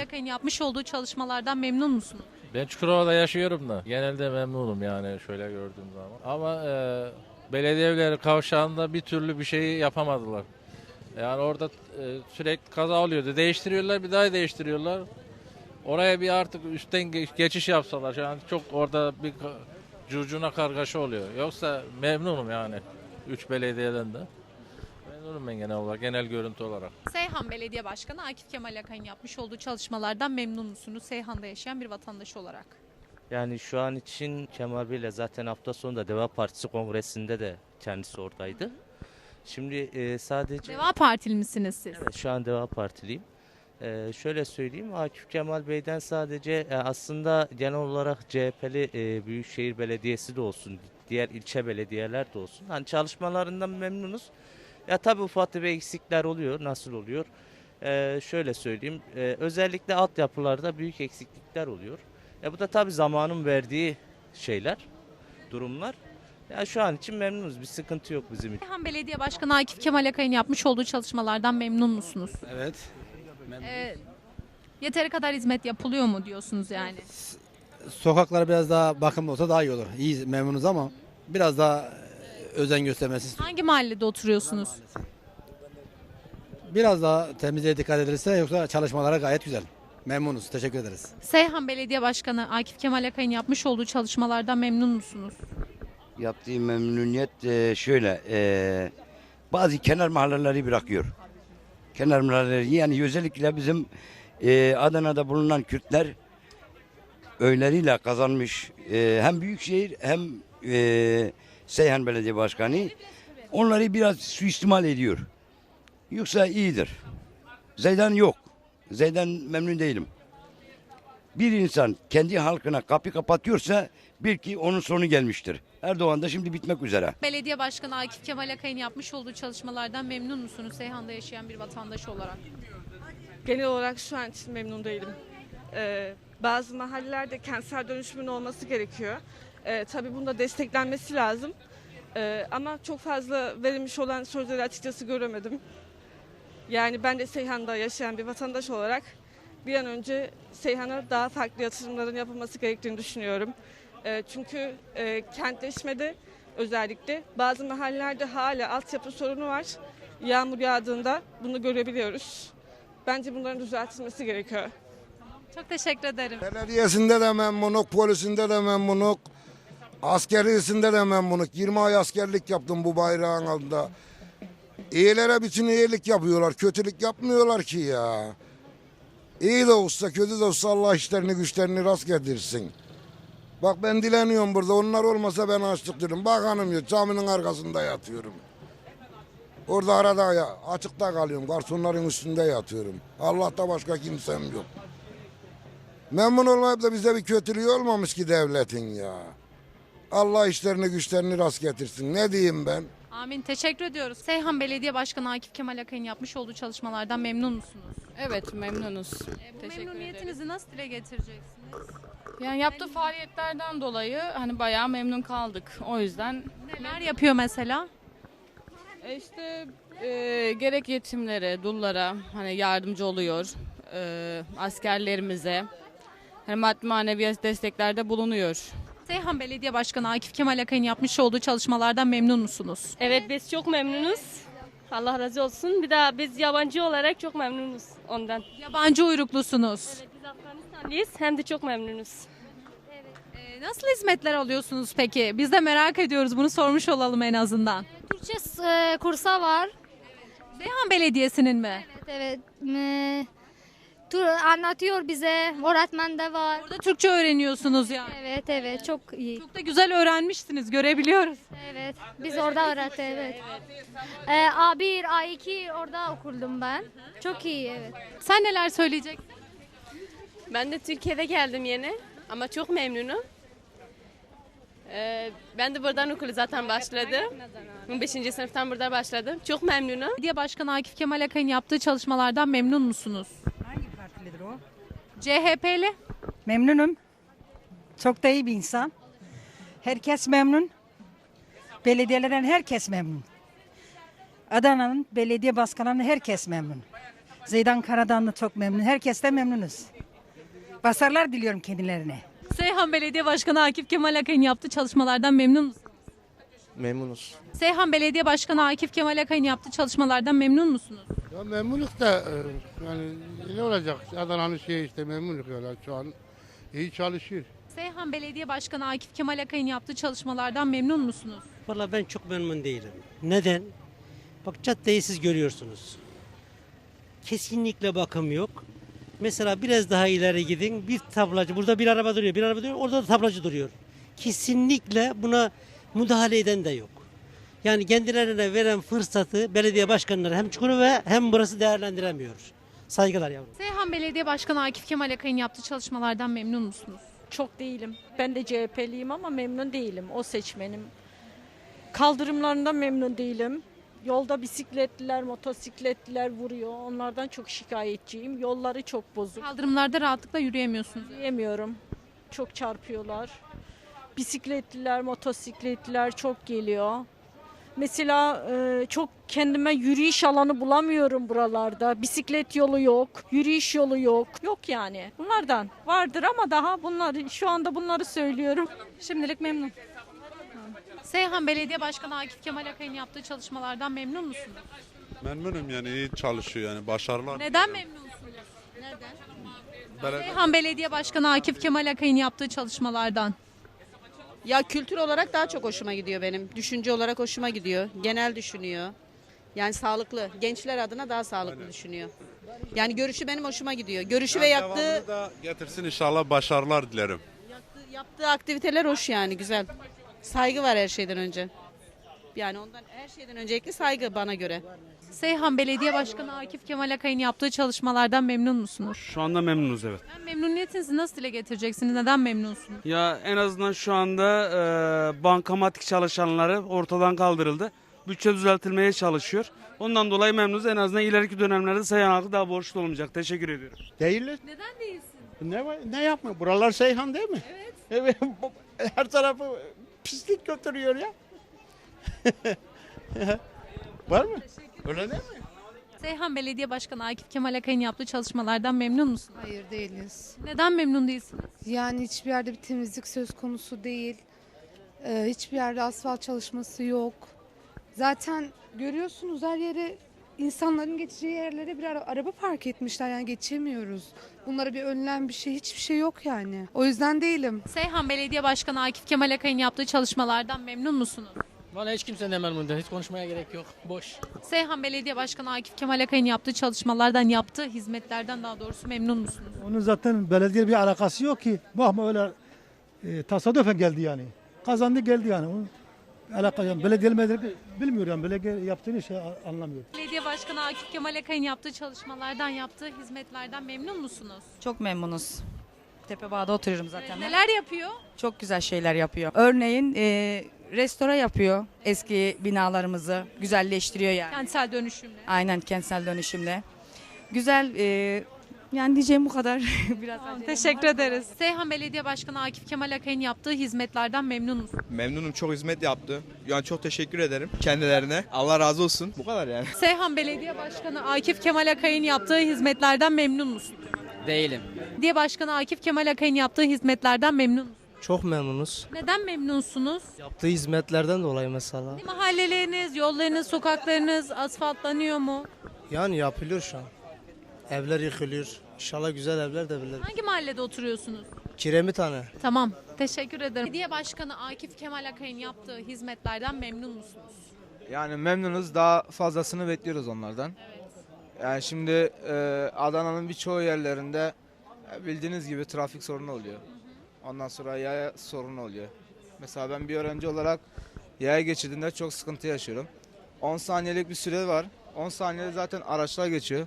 Akay'ın yapmış olduğu çalışmalardan memnun musunuz? Ben Çukurova'da yaşıyorum da genelde memnunum yani şöyle gördüğüm zaman. Ama e, belediye kavşağında bir türlü bir şey yapamadılar. Yani orada e, sürekli kaza oluyordu. Değiştiriyorlar bir daha değiştiriyorlar. Oraya bir artık üstten ge- geçiş yapsalar. Yani çok orada bir curcuna kargaşa oluyor. Yoksa memnunum yani. Üç belediyeden de. Memnunum ben genel olarak, genel görüntü olarak. Seyhan Belediye Başkanı Akif Kemal Akay'ın yapmış olduğu çalışmalardan memnun musunuz? Seyhan'da yaşayan bir vatandaş olarak. Yani şu an için Kemal Bey'le zaten hafta sonunda Deva Partisi kongresinde de kendisi oradaydı. Şimdi e, sadece Deva Partili misiniz siz? Evet, şu an Deva Partiliyim. E, şöyle söyleyeyim Akif Kemal Bey'den sadece e, aslında genel olarak CHP'li e, Büyükşehir Belediyesi de olsun, diğer ilçe belediyeler de olsun. Hani çalışmalarından memnunuz. Ya tabii ufak tefek eksikler oluyor. Nasıl oluyor? E, şöyle söyleyeyim. e, özellikle altyapılarda büyük eksiklikler oluyor. E, bu da tabii zamanın verdiği şeyler, durumlar. Ya şu an için memnunuz. Bir sıkıntı yok bizim için. Seyhan Belediye Başkanı Akif Kemal Akay'ın yapmış olduğu çalışmalardan memnun musunuz? Evet. Ee, yeteri kadar hizmet yapılıyor mu diyorsunuz yani? Sokaklar biraz daha bakımlı olsa daha iyi olur. İyi memnunuz ama biraz daha özen göstermesi istiyorum. Hangi mahallede oturuyorsunuz? Biraz daha temizliğe dikkat edilirse yoksa çalışmalara gayet güzel. Memnunuz. Teşekkür ederiz. Seyhan Belediye Başkanı Akif Kemal Akay'ın yapmış olduğu çalışmalardan memnun musunuz? Yaptığı memnuniyet e, şöyle. e, bazı kenar mahalleleri bırakıyor. Kenar mahalleleri yani özellikle bizim e, Adana'da bulunan Kürtler öyleriyle kazanmış e, hem Büyükşehir hem e, Seyhan Belediye Başkanı onları biraz suistimal ediyor. Yoksa iyidir. Zeydan yok. Zeydan memnun değilim. Bir insan kendi halkına kapı kapatıyorsa bil ki onun sonu gelmiştir. Erdoğan da şimdi bitmek üzere. Belediye Başkanı Akif Kemal Akay'ın yapmış olduğu çalışmalardan memnun musunuz Seyhan'da yaşayan bir vatandaş olarak? Genel olarak şu an için memnun değilim. Ee, bazı mahallelerde kentsel dönüşümün olması gerekiyor. Ee, tabii bunda desteklenmesi lazım. Ee, ama çok fazla verilmiş olan sözleri açıkçası göremedim. Yani ben de Seyhan'da yaşayan bir vatandaş olarak bir an önce Seyhan'a daha farklı yatırımların yapılması gerektiğini düşünüyorum. Ee, çünkü e, kentleşmede özellikle bazı mahallelerde hala altyapı sorunu var. Yağmur yağdığında bunu görebiliyoruz. Bence bunların düzeltilmesi gerekiyor. Çok teşekkür ederim. Belediyesinde de memnunuk, polisinde de memnunuk, askerisinde de memnunuk. 20 ay askerlik yaptım bu bayrağın altında. İyilere bütün iyilik yapıyorlar, kötülük yapmıyorlar ki ya. İyi de olsa, kötü de olsa Allah işlerini güçlerini rast getirsin. Bak ben dileniyorum burada, onlar olmasa ben açlık diyorum. Bak hanım ya, caminin arkasında yatıyorum. Orada arada ya, açıkta kalıyorum, garsonların üstünde yatıyorum. Allah'ta başka kimsem yok. Memnun olmayıp da bize bir kötülüğü olmamış ki devletin ya. Allah işlerini güçlerini rast getirsin. Ne diyeyim ben? Amin. Teşekkür ediyoruz. Seyhan Belediye Başkanı Akif Kemal Akay'ın yapmış olduğu çalışmalardan memnun musunuz? Evet memnunuz. E, bu Teşekkür memnuniyetinizi nasıl dile getireceksiniz? Yani yaptığı faaliyetlerden dolayı hani bayağı memnun kaldık. O yüzden Neler yapıyor mesela? e, işte e, gerek yetimlere, dullara hani yardımcı oluyor. E, askerlerimize hani maddi manevi desteklerde bulunuyor. Seyhan Belediye Başkanı Akif Kemal Akay'ın yapmış olduğu çalışmalardan memnun musunuz? Evet biz çok memnunuz. Allah razı olsun. Bir daha biz yabancı olarak çok memnunuz ondan. Yabancı uyruklusunuz. Biz Afganistanlıyız hem de çok memnunuz. E, nasıl hizmetler alıyorsunuz peki? Biz de merak ediyoruz. Bunu sormuş olalım en azından. Türkçe e, kursa var. Seyhan Belediyesi'nin mi? Evet evet. E, tur anlatıyor bize. Öğretmen de var. Burada Türkçe öğreniyorsunuz yani. Evet evet çok iyi. Çok da güzel öğrenmişsiniz. Görebiliyoruz. Evet. Biz orada öğretti evet. E, A1, A2 orada okudum ben. Çok iyi evet. Sen neler söyleyeceksin? Ben de Türkiye'de geldim yeni ama çok memnunum. Ee, ben de buradan okulu zaten başladım. 5. sınıftan burada başladım. Çok memnunum. Belediye Başkanı Akif Kemal Akay'ın yaptığı çalışmalardan memnun musunuz? CHP'li. Memnunum. Çok da iyi bir insan. Herkes memnun. Belediyelerden herkes memnun. Adana'nın belediye başkanlarından herkes memnun. Zeydan Karadan da çok memnun. Herkes de memnunuz. Başarılar diliyorum kendilerine. Seyhan Belediye Başkanı Akif Kemal Akay'ın yaptığı çalışmalardan memnun musunuz? Memnunuz. Seyhan Belediye Başkanı Akif Kemal Akay'ın yaptığı çalışmalardan memnun musunuz? Ya memnunluk da e, yani ne olacak? Adana'nın şey işte memnunluk yani şu an iyi çalışıyor. Seyhan Belediye Başkanı Akif Kemal Akay'ın yaptığı çalışmalardan memnun musunuz? Valla ben çok memnun değilim. Neden? Bak caddeyi siz görüyorsunuz. Kesinlikle bakım yok. Mesela biraz daha ileri gidin. Bir tablacı, burada bir araba duruyor, bir araba duruyor, orada da tablacı duruyor. Kesinlikle buna müdahale eden de yok. Yani kendilerine veren fırsatı belediye başkanları hem Çukurova hem burası değerlendiremiyor. Saygılar yavrum. Seyhan Belediye Başkanı Akif Kemal Akay'ın yaptığı çalışmalardan memnun musunuz? Çok değilim. Ben de CHP'liyim ama memnun değilim. O seçmenim. Kaldırımlarından memnun değilim. Yolda bisikletliler, motosikletliler vuruyor. Onlardan çok şikayetçiyim. Yolları çok bozuk. Kaldırımlarda rahatlıkla yürüyemiyorsunuz. Yemiyorum. Çok çarpıyorlar. Bisikletliler, motosikletliler çok geliyor. Mesela e, çok kendime yürüyüş alanı bulamıyorum buralarda. Bisiklet yolu yok, yürüyüş yolu yok. Yok yani. Bunlardan vardır ama daha bunları şu anda bunları söylüyorum. Şimdilik memnun. Seyhan Belediye Başkanı Akif Kemal Akay'ın yaptığı çalışmalardan memnun musunuz? Memnunum yani iyi çalışıyor yani başarılar. Neden memnunsunuz? Neden? Belediye- Seyhan Belediye Başkanı Akif Kemal Akay'ın yaptığı çalışmalardan. Ya kültür olarak daha çok hoşuma gidiyor benim. Düşünce olarak hoşuma gidiyor. Genel düşünüyor. Yani sağlıklı. Gençler adına daha sağlıklı düşünüyor. Yani görüşü benim hoşuma gidiyor. Görüşü ve Yani yaptığı devamını da getirsin inşallah başarılar dilerim. yaptığı aktiviteler hoş yani güzel. Saygı var her şeyden önce. Yani ondan her şeyden öncelikli saygı bana göre. Seyhan Belediye Başkanı Akif Kemal Akay'ın yaptığı çalışmalardan memnun musunuz? Şu anda memnunuz evet. Ben memnuniyetinizi nasıl dile getireceksiniz? Neden memnunsunuz? Ya en azından şu anda e, bankamatik çalışanları ortadan kaldırıldı. Bütçe düzeltilmeye çalışıyor. Ondan dolayı memnunuz. En azından ileriki dönemlerde Seyhan halkı daha borçlu olmayacak. Teşekkür ediyorum. Değiller. Neden değilsin? Ne var- ne yapmıyor? Buralar Seyhan değil mi? Evet. Evet. Her tarafı pislik götürüyor ya. var mı? Öyle değil mi? Seyhan Belediye Başkanı Akif Kemal Akay'ın yaptığı çalışmalardan memnun musunuz? Hayır değiliz. Neden memnun değilsiniz? Yani hiçbir yerde bir temizlik söz konusu değil. Ee, hiçbir yerde asfalt çalışması yok. Zaten görüyorsunuz her yere insanların geçeceği yerlere bir ara- araba park etmişler yani geçemiyoruz. Bunlara bir önlem bir şey hiçbir şey yok yani. O yüzden değilim. Seyhan Belediye Başkanı Akif Kemal Akay'ın yaptığı çalışmalardan memnun musunuz? Valla hiç kimsenin memnun değil. Hiç konuşmaya gerek yok. Boş. Seyhan Belediye Başkanı Akif Kemal Akay'ın yaptığı çalışmalardan, yaptığı hizmetlerden daha doğrusu memnun musunuz? Onun zaten belediye bir alakası yok ki. Bakma öyle e, tasadüfen geldi yani. Kazandı geldi yani. Onun alakası yani belediye belediye bilmiyor yani belediye yaptığını şey anlamıyor. Belediye Başkanı Akif Kemal Akay'ın yaptığı çalışmalardan, yaptığı hizmetlerden memnun musunuz? Çok memnunuz. Tepebağ'da oturuyorum zaten. ben. Neler yapıyor? Çok güzel şeyler yapıyor. Örneğin e, restore yapıyor eski binalarımızı. Güzelleştiriyor yani. Kentsel dönüşümle. Aynen kentsel dönüşümle. Güzel e, yani diyeceğim bu kadar. Biraz Tamam, teşekkür ederiz. Seyhan Belediye Başkanı Akif Kemal Akay'ın yaptığı hizmetlerden memnun musunuz? Memnunum çok hizmet yaptı. Yani çok teşekkür ederim kendilerine. Allah razı olsun. Bu kadar yani. Seyhan Belediye Başkanı Akif Kemal Akay'ın yaptığı hizmetlerden memnun musunuz? Değilim. Belediye Başkanı Akif Kemal Akay'ın yaptığı hizmetlerden memnun? Çok memnunuz. Neden memnunsunuz? Yaptığı hizmetlerden dolayı mesela. Mahalleleriniz, yollarınız, sokaklarınız asfaltlanıyor mu? Yani yapılıyor şu an. Evler yıkılıyor. İnşallah güzel evler de bilir. Hangi mahallede oturuyorsunuz? Kiremit tane. Tamam, teşekkür ederim. Belediye Başkanı Akif Kemal Akay'ın yaptığı hizmetlerden memnun musunuz? Yani memnunuz. Daha fazlasını bekliyoruz onlardan. Yani şimdi e, Adana'nın birçoğu yerlerinde e, bildiğiniz gibi trafik sorunu oluyor. Ondan sonra yaya sorunu oluyor. Mesela ben bir öğrenci olarak yaya geçidinde çok sıkıntı yaşıyorum. 10 saniyelik bir süre var. 10 saniyede zaten araçlar geçiyor.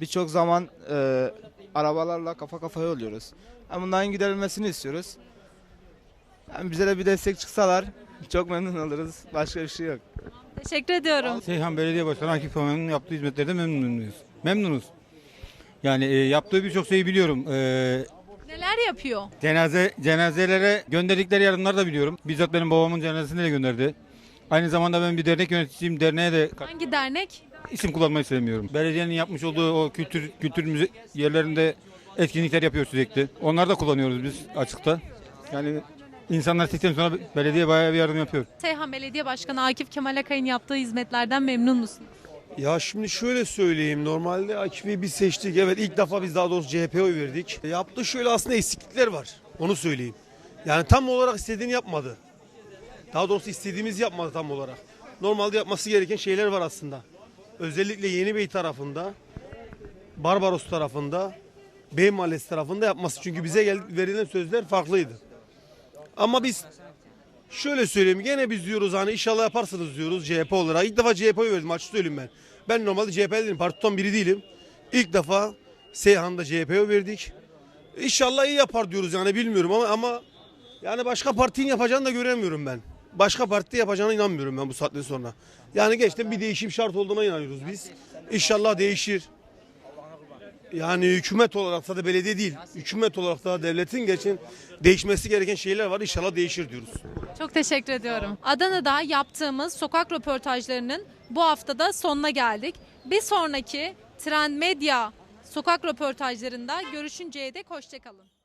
Birçok zaman e, arabalarla kafa kafaya oluyoruz. Yani bunların giderilmesini istiyoruz. Yani bize de bir destek çıksalar çok memnun oluruz. Başka bir şey yok. Teşekkür ediyorum. Seyhan Belediye Başkanı Akif Kemal'in yaptığı hizmetlerden memnunuz. Memnunuz. Yani e, yaptığı birçok şeyi biliyorum. E, Neler yapıyor? cenaze cenazelere gönderdikleri yardımları da biliyorum. Bizzat benim babamın cenazesine de gönderdi. Aynı zamanda ben bir dernek yöneticisiyim. Derneğe de Hangi dernek? isim kullanmayı sevmiyorum. Belediyenin yapmış olduğu o kültür kültür müze yerlerinde etkinlikler yapıyor sürekli. Onları da kullanıyoruz biz açıkta. Yani insanlar seçtikten sonra belediye bayağı bir yardım yapıyor. Seyhan Belediye Başkanı Akif Kemal Akay'ın yaptığı hizmetlerden memnun musunuz? Ya şimdi şöyle söyleyeyim. Normalde Akif'i biz seçtik. Evet ilk defa biz daha doğrusu CHP'ye oy verdik. Yaptığı şöyle aslında eksiklikler var. Onu söyleyeyim. Yani tam olarak istediğini yapmadı. Daha doğrusu istediğimiz yapmadı tam olarak. Normalde yapması gereken şeyler var aslında. Özellikle Yeni Bey tarafında, Barbaros tarafında, Bey Mahallesi tarafında yapması. Çünkü bize gel, verilen sözler farklıydı. Ama biz Şöyle söyleyeyim gene biz diyoruz hani inşallah yaparsınız diyoruz CHP olarak. İlk defa CHP'ye verdim açık söyleyeyim ben. Ben normalde CHP değilim parti biri değilim. İlk defa Seyhan'da CHP'ye verdik. İnşallah iyi yapar diyoruz yani bilmiyorum ama ama yani başka partinin yapacağını da göremiyorum ben. Başka parti yapacağına inanmıyorum ben bu saatten sonra. Yani geçtim bir değişim şart olduğuna inanıyoruz biz. İnşallah değişir. Yani hükümet olarak da belediye değil, hükümet olarak da devletin geçin değişmesi gereken şeyler var. İnşallah değişir diyoruz. Çok teşekkür ediyorum. Adana'da yaptığımız sokak röportajlarının bu haftada sonuna geldik. Bir sonraki Trend Medya sokak röportajlarında görüşünceye dek hoşçakalın.